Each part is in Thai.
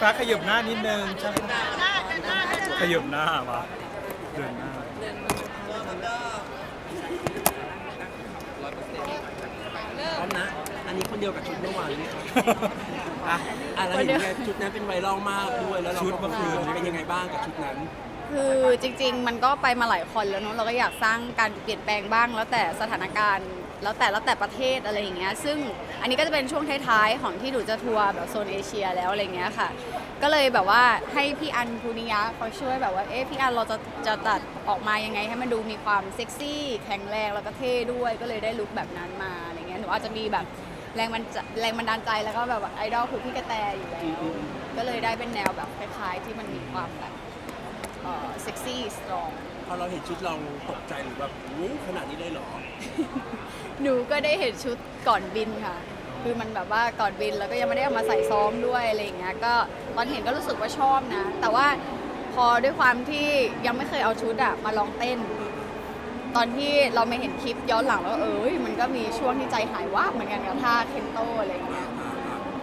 ฟ้าขยับหน้านิดนึงช่างขยับหน้ามาเดินหน้าพร้อมนะ อันนี้คนเดียวกับชุดเมื่อวานนี่ครับอะอะไรอย่างเงี้ยชุดนั้นเป็นไวรัลมากด้วย แล้วเราชุดเมื่อคืนเป็นยังไงบ้างกับชุดนั้น คือจริง ๆ มันก็ไปมาหลายคนแล้วเนอะเราก็อยากสร้างการเปลี่ยนแปลงบ้างแล้วแต่สถานการณ์ แล้วแต่แล้วแต่ประเทศอะไรอย่างเงี้ยซึ่งอันนี้ก็จะเป็นช่วงท้ายๆ ของที่หนูจะทัวร์แบบโซนเอเชียแล้วอะไรเงี้ยค่ะ ก็เลยแบบว่าให้พี่อันภูนิยะเขาช่วยแบบว่าเอ๊ะพี่อันเราจะจะตัดออกมายังไง ให้มันดูมีความเซ็กซี่แข็งแรงแล้วก็เท่ด้วยก็เลยได้ลุคแบบนั้นมาอะไรเงี้ยหนูอาจจะมีแบบแรงมันแรงบันดาลใจแล้วก็แบบไอดอลคือพี่กระแตอยู่แล้ว ก็เลยได้เป็นแนวแบบคล้ายๆ ที่มันมีความแบบเซ็กซี่สตรอง อเราเห็นชุดเราตกใจหรือแบบอู้ขนาดนี้เลยเหรอ หนูก็ได้เห็นชุดก่อนบินค่ะ คือมันแบบว่าก่อนบินแล้วก็ยังไม่ได้เอามาใส่ซ้อมด้วยอะไรอย่างเงี้ย ก็ตอนเห็นก็รู้สึกว่าชอบนะ แต่ว่าพอด้วยความที่ยังไม่เคยเอาชุดอะมาลองเต้น ตอนที่เราไม่เห็นคลิปย้อนหลังแล้วเอ้ยมันก็มีช่วงที่ใจหายว่าบเหมือนกันกับท่าเคนโตอะไรอย่างเงี้ย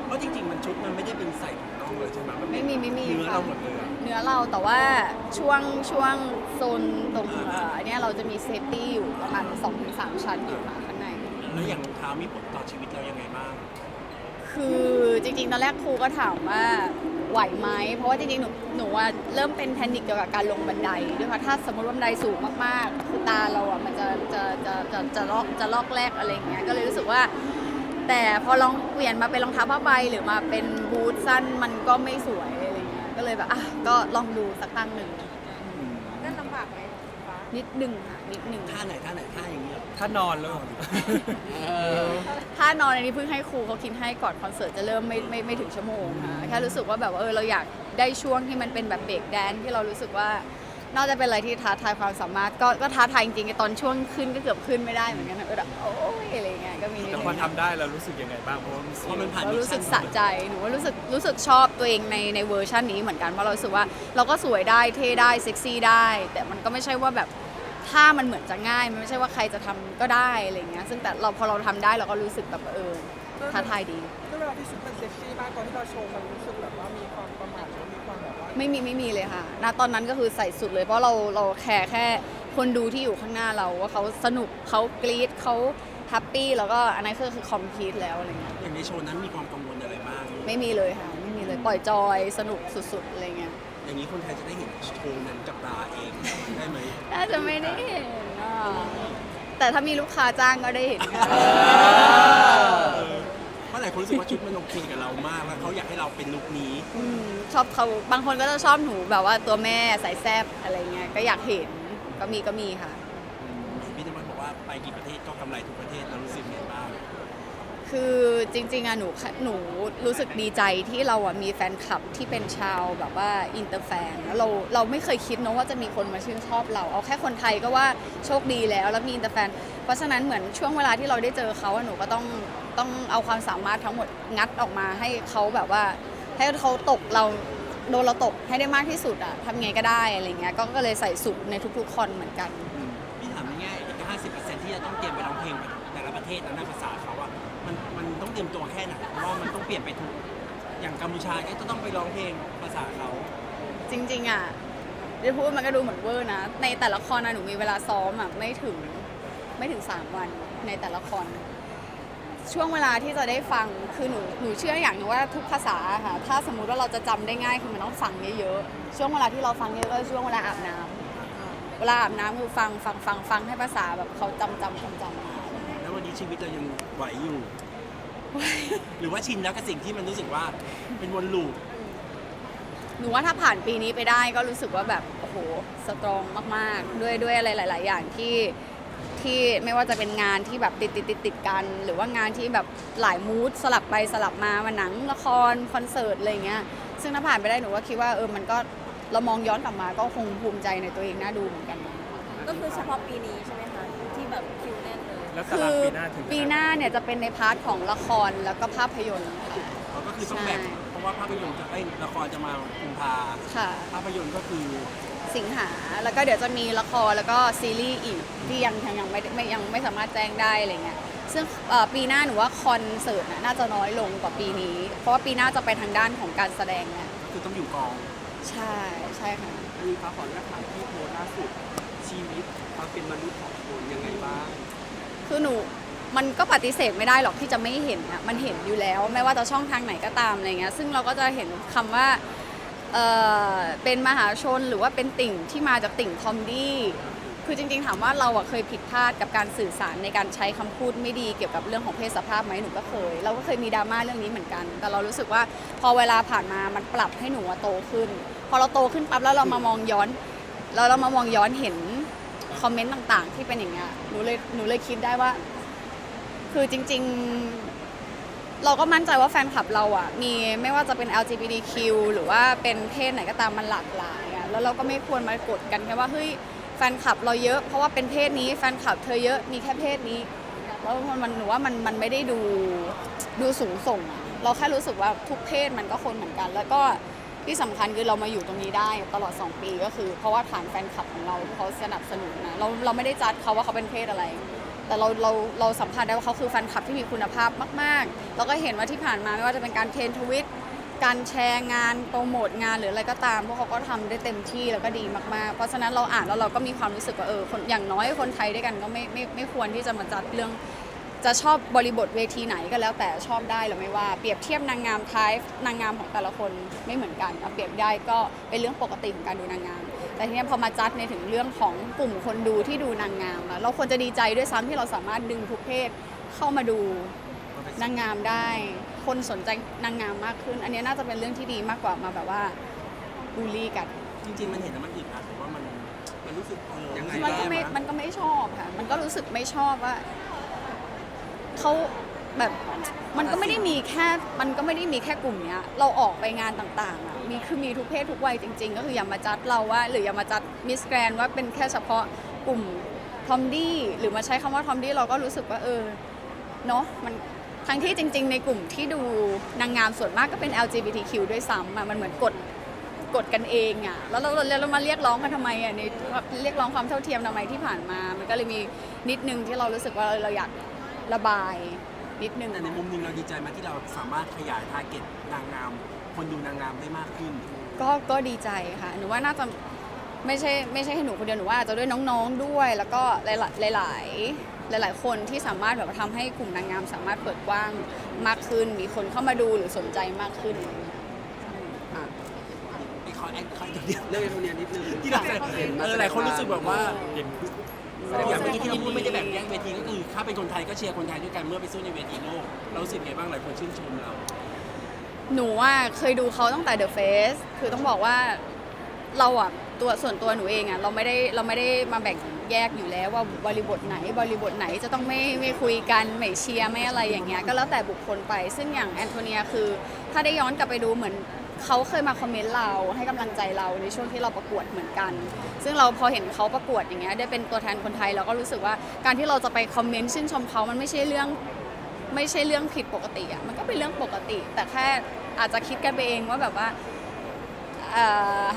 เพราะจริงๆ มันชุดมันไม่ได้เป็นใส่ถุงน่ องเลยใช่ไหมนไม่มีไม่มีเนื้อค่ะเราหมดเลยอะเนื้อเราแต่ว่าช่วงช่วงโซนตรงเอ่ออันเนี้ยเราจะมีเซฟตี้อยู่ประมาณ2-3 ชั้นอยู่ค่ะข้างใน แล้วอย่างรองเท้ามีผลต่อชีวิตเรายังไงบ้าง คือจริงๆ ตอนแรกครูก็ถามว่าไหวไหม เพราะว่าจริงๆ หนูหนูว่าเริ่มเป็นแพนิคเกี่ยวกับการลงบันไดด้วยค่ะถ้าสมมติว่าบันไดสูงมากๆคือตาเราอะมันจะจะจะจะจะลอกจะลอกแรกอะไรอย่างเงี้ย ก็เลยรู้สึกว่า แต่พอลองเปลี่ยนมาเป็นรองเท้าผ้าใบหรือมาเป็นบูทสั้นมันก็ไม่สวยอะไรเงี้ยก็เลยแบบอะก็ลองดูสักตั้งหนึ่งนั่นลำบากไหมฟ้านิดหนึ่งค่ะนิดหนึ่งท่าไหนท่าไหนท่าอย่างนี้เหรอถ้านอนแล้วถ้านอนอันนี้เพิ่งให้ครูเขาคิดให้ก่อนคอนเสิร์ตจะเริ่มไม่ไม่ไม่ถึงชั่วโมงค่ะแค่รู้สึกว่าแบบว่าเออเราอยากได้ช่วงที่มันเป็นแบบเบรกแดนซ์ที่เรารู้สึกว่า น่าจะเป็นอะไรที่ท้าทายความสามารถ ก็ก็ท้าทายจริงๆไอ้ตอนช่วงขึ้นก็เกือบขึ้นไม่ได้เหมือนกันนะเออแบบโอ้ยอะไรเงี้ยก็มีนิดแต่นึพองทำได้เรารู้สึกยังไงบ้างเพราะว่ามันเพราะมันผ่านเรารู้สึกมิชสะชั่นใจหนูว่ารู้สึกรู้สึกชอบตัวเองในในเวอร์ชันนี้เหมือนกันเพราะเรารู้สึกว่าเราก็สวยได้เท่ได้เซ็กซี่ได้ แต่มันก็ไม่ใช่ว่าแบบ ถ้ามันเหมือนจะง่ายมันไม่ใช่ว่าใครจะทำก็ได้อะไรเงี้ยซึ่งแต่เราพอเราทำได้เราก็รู้สึกแบบเออท้าทายดีด้วยเวลาที่ชุดมันเซ็กซี่มากตอนที่เราโชว์มันรู้สึกแบบว่ามีความประมาทหรือมีความแบบว่าไม่มีไม่มีเลยค่ะณตอนนั้นก็คือใส่สุดเลย เพราะเราเราแคร์แค่คนดูที่อยู่ข้างหน้าเราว่าเขาสนุกเขากรี๊ดเขาแฮปปี้แล้วก็อันนั้นคือคือคอมพลีทแล้วอะไรเงี้ยอย่างในโชว์นั้นมีความกังวลอะไรบ้าง ไม่มีเลยค่ะ ไม่มีเลยปล่อยจอยสนุกสุดๆอะไรเงี้ย อย่างนี้คนไทยจะได้เห็นโชว์นั้นกับตาเองได้ไหมน่าจะไม่ได้เห็นอะแต่ถ้ามีลูกค้าจ้างก็ได้เห็นค่ะเพราะหลายคนรู้สึกว่าชุดมันโอเคกับเรามากแล้วเขาอยากให้เราเป็นลุคนี้ อืมชอบเขาบางคนก็จะชอบหนูแบบว่าตัวแม่ใส่แซบอะไรเงี้ยก็อยากเห็นก็มีก็มีค่ะ คือจริงๆอะหนูหนูรู้สึกดีใจที่เราอะมีแฟนคลับที่เป็นชาวแบบว่าอินเตอร์แฟนแล้วเราเราไม่เคยคิดเนอะว่าจะมีคนมาชื่นชอบเรา เอาแค่คนไทยก็ว่าโชคดีแล้วแล้วมีอินเตอร์แฟน เพราะฉะนั้นเหมือนช่วงเวลาที่เราได้เจอเขาอะหนูก็ต้องต้องเอาความสามารถทั้งหมดงัดออกมาให้เขาแบบว่า ให้เขาตกเราโดนเราตกให้ได้มากที่สุดอะทำไงก็ได้อะไรเงี้ยก็ก็เลยใส่สุดในทุกๆคนเหมือนกันพี่ถามง่ายๆอีก50%ที่จะต้องเตรียมไปร้องเพลงแต่ละประเทศแล้วหน้าภาษาเขาอะ มันมันต้องเตรียมตัวแค่ไหนเพราะว่ามันต้องเปลี่ยนไปทุกอย่างกัมพูชาก็จะต้องไปร้องเพลงภาษาเขาจริงๆอะเดี๋ยวพูดมันก็ดูเหมือนเวอร์นะ ในแต่ละครนะหนูมีเวลาซ้อมอะไม่ถึงไม่ถึง 3 วันในแต่ละคร ช่วงเวลาที่จะได้ฟังคือหนูหนูเชื่ออย่างหนึงว่าทุกภาษาอะค่ะถ้าสมมุติว่าเราจะจำได้ง่ายคือมันต้องฟังเยอะๆช่วงเวลาที่เราฟังเยอะก็ช่วงเวลาอาบน้ำเวลาอาบน้ำคือฟังฟังฟังฟังให้ภาษาแบบเขาจำจำจำจำมาแล้ววันนี้ ชีวิตเรายังไหวอยู่ หรือว่าชินแล้วกับสิ่งที่มันรู้สึกว่าเป็นวนลูปหนูว่าถ้าผ่านปีนี้ไปได้ก็รู้สึกว่าแบบโอ้โหสตรองมากๆ ด้วยด้วยอะไรหลาย ๆ อย่างที่ที่ไม่ว่าจะเป็นงานที่แบบติดติดติดติดกัน หรือว่างานที่แบบหลายมูดสลับไปสลับมามาหนังละครคอนเสิร์ตอะไรอย่างเงี้ยซึ่งถ้าผ่านไปได้หนูว่าคิดว่าเออมันก็เรามองย้อนกลับมาก็คงภูมิใจในตัวเองน่าดูเหมือนกันก็คือเฉพาะปีนี้ใช่ไหมคะที่แบบคิว แน่นเลยแล้วคืตารางอปีหน้าถึงปีหน้าเนี่ยจะเป็นในพาร์ทของละครแล้วก็ภาพยนตร์ค่ะ เขาก็คือต้องแบ่งใช่ เพราะว่าภาพยนตร์จะเอ้ยละครจะมากุมภาค่ะ ภาพยนตร์ก็คือสิงหาแล้วก็เดี๋ยวจะมีละครแล้วก็ซีรีส์อีกที่ยังยังยังไม่ไม่ยังไม่สามารถแจ้งได้อะไรเงี้ยซึ่งเอ่อปีหน้าหนูว่าคอนเสิร์ตน่ะน่าจะน้อยลงกว่าปีนี้ เพราะว่าปีหน้าจะไปทางด้านของการแสดงแล้วก็คือต้องอยู่กองใช่ใช่ค่ะอันนี้ฟ้าขออนุญาตถามที่โพสต์ล่าสุดชีวิตความเป็นมนุษย์ของคุณยังไงบ้าง คือหนูมันก็ปฏิเสธไม่ได้หรอกที่จะไม่เห็นอะมันเห็นอยู่แล้ว ไม่ว่าจะช่องทางไหนก็ตามอะไรเงี้ยซึ่งเราก็จะเห็นคำว่าเออเป็นมหาชนหรือว่าเป็นติ่งที่มาจากติ่งคอมดี้คือจริงๆถามว่าเราอะเคยผิดพลาดกับการสื่อสารในการใช้คำพูดไม่ดีเกี่ยวกับเรื่องของเพศสภาพไหมหนูก็เคย เราก็เคยมีดราม่าเรื่องนี้เหมือนกัน แต่เรารู้สึกว่าพอเวลาผ่านมามันปรับให้หนูโตขึ้น พอเราโตขึ้นปั๊บแล้วเรามามองย้อนแล้วเรามามองย้อนเห็น คอมเมนต์ต่างๆ ที่เป็นอย่างเงี้ยหนูเลยหนูเลยคิดได้ว่า คือจริง ๆ เราก็มั่นใจว่าแฟนคลับเราอะ มีไม่ว่าจะเป็น LGBTQ หรือว่าเป็นเพศไหนก็ตามมันหลากหลายอะแล้วเราก็ไม่ควรมากดกันแค่ว่าเฮ้ยแฟนคลับเราเยอะเพราะว่าเป็นเพศนี้แฟนคลับเธอเยอะมีแค่เพศนี้แล้วมันมันหนูว่ามันมันไม่ได้ดูดูสูงส่งอะเราแค่รู้สึกว่าทุกเพศมันก็คนเหมือนกัน แล้วก็ ที่สำคัญคือเรามาอยู่ตรงนี้ได้ตลอด 2 ปีก็คือ เพราะว่าฐานแฟนคลับของเราเขาสนับสนุนนะเราเราไม่ได้จัดเขาว่าเขาเป็นเพศอะไร แต่เราเราเราสัมผัสได้ว่าเขาคือแฟนคลับที่มีคุณภาพมากๆ แล้วก็เห็นว่าที่ผ่านมาไม่ว่าจะเป็นการเทรนทวิตการแชร์งานโปรโมทงานหรืออะไรก็ตามพวกเขาก็ทำได้เต็มที่แล้วก็ดีมากๆ เพราะฉะนั้นเราอ่านแล้วเราก็มีความรู้สึกว่าเอออย่างน้อยคนไทยด้วยกันก็ไม่ไม่ไม่ควรที่จะมาจัดเรื่อง จะชอบบริบทเวทีไหนก็แล้วแต่ชอบได้หรือไม่ว่าเปรียบเทียบนางงามไทป์นางงามของแต่ละคนไม่เหมือนกันเอาเปรียบได้ก็เป็นเรื่องปกติของการดูนางงาม แต่ทีเนี้ยพอมาจัดในถึงเรื่องของกลุ่มคนดูที่ดูนางงามอะเราควรจะดีใจด้วยซ้ำที่เราสามารถดึงทุกเพศเข้ามาดูนางงามได้ คนสนใจนางงามมากขึ้น อันเนี้ยน่าจะเป็นเรื่องที่ดีมากกว่ามาแบบว่าบูลลี่กันจริงๆ มันเห็นแล้วมันอึดอัดหรือว่ามันมันรู้สึกเออยังไงมันก็ไม่มันก็ไม่ชอบค่ะ มันก็รู้สึกไม่ชอบว่า เขาแบบมันก็ไม่ได้มีแค่มันก็ไม่ได้มีแค่กลุ่มเนี้ย เราออกไปงานต่างๆอะมีคือมีทุกเพศทุกวัยจริง ๆ ก็คืออย่ามาจัดเราว่า หรืออย่ามาจัดมิสแกรนว่าเป็นแค่เฉพาะกลุ่มทอมดี้หรือมาใช้คำว่าทอมดี้เราก็รู้สึกว่าเออเนาะมันทั้งที่จริง ๆ ในกลุ่มที่ดูนางงามส่วนมากก็เป็น LGBTQ ด้วยซ้ำอะมันเหมือนกดกดกันเองอะแล้วเราเราเรามาเรียกร้องกันทำไมอะในเรียกร้องความเท่าเทียมทำไมที่ผ่านมา มันก็เลยมีนิดนึงที่เรารู้สึกว่าเออเราอยาก ระบายนิดนึงแต่ในมุมหนึงเราดีใจไหมที่เราสามารถขยายทาร์เก็ตนางงาม คนดูนางงามได้มากขึ้น ก็ก็ดีใจค่ะ หนูว่าน่าจะไม่ใช่ไม่ใช่แค่หนูคนเดียวหนูว่าอาจจะด้วยน้องๆด้วย แล้วก็หลายๆหลายๆหลาย ๆ คนที่สามารถแบบว่าทำให้กลุ่มนางงาม สามารถเปิดกว้างมากขึ้น มีคนเข้ามาดูหรือสนใจมากขึ้นอะไอ้ขอแอดขอเดียวเรื่องเอโทเนียนิดนึงที่เราเออหลายคนรู้สึกแบบว่าเห็น อย่างเมื่อกี้ที่เราพูดไม่ได้แบ่ ถ้าเป็นคนไทยก็เชียร์คนไทยด้วยกันเมื่อไปสู้ในเวทีโลกเรารู้สึกไงบ้างหลายคนชื่นชมเรา หนูว่าเคยดูเขาตั้งแต่ The Face คือต้องบอกว่าเราอะตัวส่วนตัวหนูเองอะเราไม่ได้เราไม่ได้มาแบ่งแยกอยู่แล้วว่าบริบทไหนบริบทไหนจะต้องไม่ไม่คุยกันไม่เชียร์ไม่อะไรอย่างเงี้ยก็แล้วแต่บุคคลไป ซึ่งอย่างแอนโทเนียคือถ้าได้ย้อนกลับไปดูเหมือน เขาเคยมาคอมเมนต์เราให้กำลังใจเราในช่วงที่เราประกวดเหมือนกัน ซึ่งเราพอเห็นเขาประกวดอย่างเงี้ยได้เป็นตัวแทนคนไทยเราก็รู้สึกว่าการที่เราจะไปคอมเมนต์ชื่นชมเขามันไม่ใช่เรื่องไม่ใช่เรื่องผิดปกติอะมันก็เป็นเรื่องปกติ แต่แค่อาจจะคิดกันไปเองว่าแบบว่า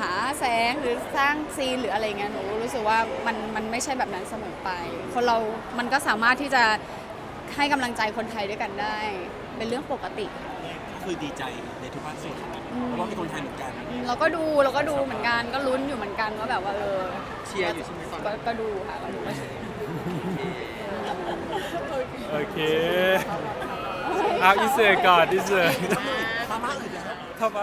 หาแสงหรือสร้างซีนหรืออะไรเงี้ยหนูรู้สึกว่ามันมันไม่ใช่แบบนั้นเสมอไป คนเรามันก็สามารถที่จะให้กำลังใจคนไทยด้วยกันได้ เป็นเรื่องปกติ คือดีใจในทุกภาคส่วนเพราะว่าเป็นคนไทยเหมือนกัน เราก็ดูเราก็ดูเหมือนกันก็ลุ้นอยู่เหมือนกันว่าแบบว่าเออเชียร์อยู่ใช่ไหมตอนก็นี้ก็ดูค่ะก็ดูก็โอเคเอาอินเสิร์ตก่อนอินเสิร์ตมาม่าอื่นแล้วเข้าไป